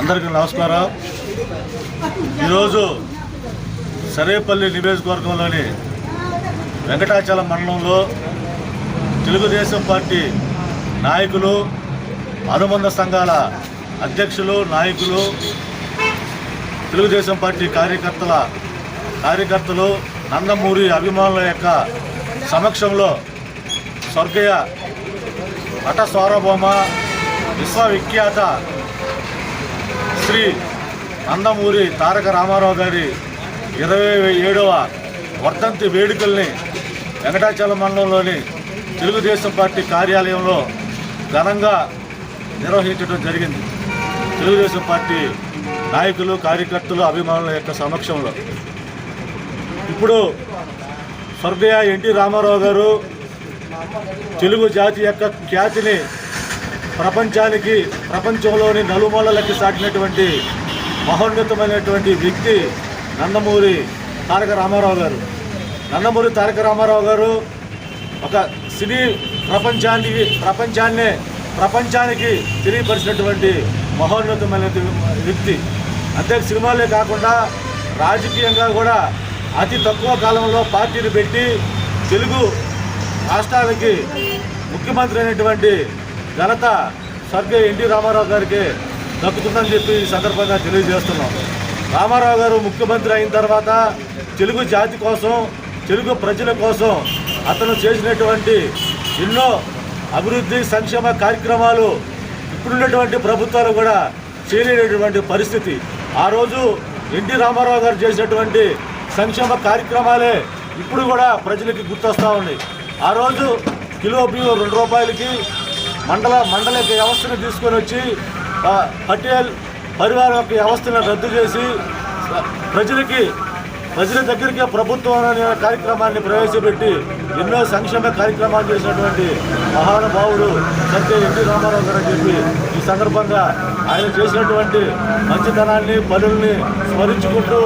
అందరికీ నమస్కారం. ఈరోజు సరేపల్లి నియోజకవర్గంలోని వెంకటాచలం మండలంలో తెలుగుదేశం పార్టీ నాయకులు అనుబంధ సంఘాల అధ్యక్షులు నాయకులు తెలుగుదేశం పార్టీ కార్యకర్తల కార్యకర్తలు నందమూరి అభిమానుల యొక్క సమక్షంలో స్వర్గీయ అట సార్వభౌమ విశ్వవిఖ్యాత శ్రీ నందమూరి తారక రామారావు గారి ఇరవై ఏడవ వర్ధంతి వేడుకల్ని వెంకటాచలం మండలంలోని తెలుగుదేశం పార్టీ కార్యాలయంలో ఘనంగా నిర్వహించడం జరిగింది. తెలుగుదేశం పార్టీ నాయకులు కార్యకర్తలు అభిమానుల యొక్క సమక్షంలో. ఇప్పుడు స్వర్గీయ ఎన్టీ రామారావు గారు తెలుగు జాతి యొక్క ఖ్యాతిని ప్రపంచానికి ప్రపంచంలోని నలుమూలలకి సాటినటువంటి మహోన్నతమైనటువంటి వ్యక్తి నందమూరి తారక రామారావు గారు. నందమూరి తారక రామారావు గారు ఒక సినీ ప్రపంచానికి ప్రపంచాన్నే ప్రపంచానికి తెలియపరిచినటువంటి మహోన్నతమైన వ్యక్తి. అంతే సినిమాలే కాకుండా రాజకీయంగా కూడా అతి తక్కువ కాలంలో పార్టీని పెట్టి తెలుగు రాష్ట్రానికి ముఖ్యమంత్రి అయినటువంటి ఘనత స్వర్గీయ ఎన్టీ రామారావు గారికి దక్కుతుందని చెప్పి ఈ సందర్భంగా తెలియజేస్తున్నాం రామారావు గారు ముఖ్యమంత్రి అయిన తర్వాత తెలుగు జాతి కోసం తెలుగు ప్రజల కోసం అతను చేసినటువంటి ఎన్నో అభివృద్ధి సంక్షేమ కార్యక్రమాలు ఇప్పుడున్నటువంటి ప్రభుత్వాలు కూడా చేయలేనటువంటి పరిస్థితి. ఆ రోజు ఎన్టీ రామారావు గారు చేసినటువంటి సంక్షేమ కార్యక్రమాలే ఇప్పుడు కూడా ప్రజలకి గుర్తొస్తూ ఉన్నాయి. ఆ రోజు కిలో బియ్యం రెండు రూపాయలకి మండల మండల యొక్క వ్యవస్థను తీసుకొని వచ్చి పటేల్ పరివారం యొక్క వ్యవస్థను రద్దు చేసి ప్రజలకి ప్రజల దగ్గరికి ప్రభుత్వం అనే కార్యక్రమాన్ని ప్రవేశపెట్టి ఎన్నో సంక్షేమ కార్యక్రమాలు చేసినటువంటి మహానుభావుడు సత్య ఎన్టీ రామారావు గారు చెప్పి ఈ సందర్భంగా ఆయన చేసినటువంటి మంచితనాన్ని పనుల్ని స్మరించుకుంటూ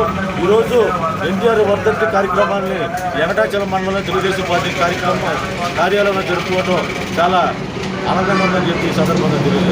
ఈరోజు ఎన్టీఆర్ వర్ధంతి కార్యక్రమాన్ని వెంకటాచలం మండలం తెలుగుదేశం పార్టీ కార్యక్రమం కార్యాలయంలో జరుపుకోవడం చాలా ఆనందంగా ఉందని చెప్పి ఈ సందర్భంగా తెలియజేస్తున్నాను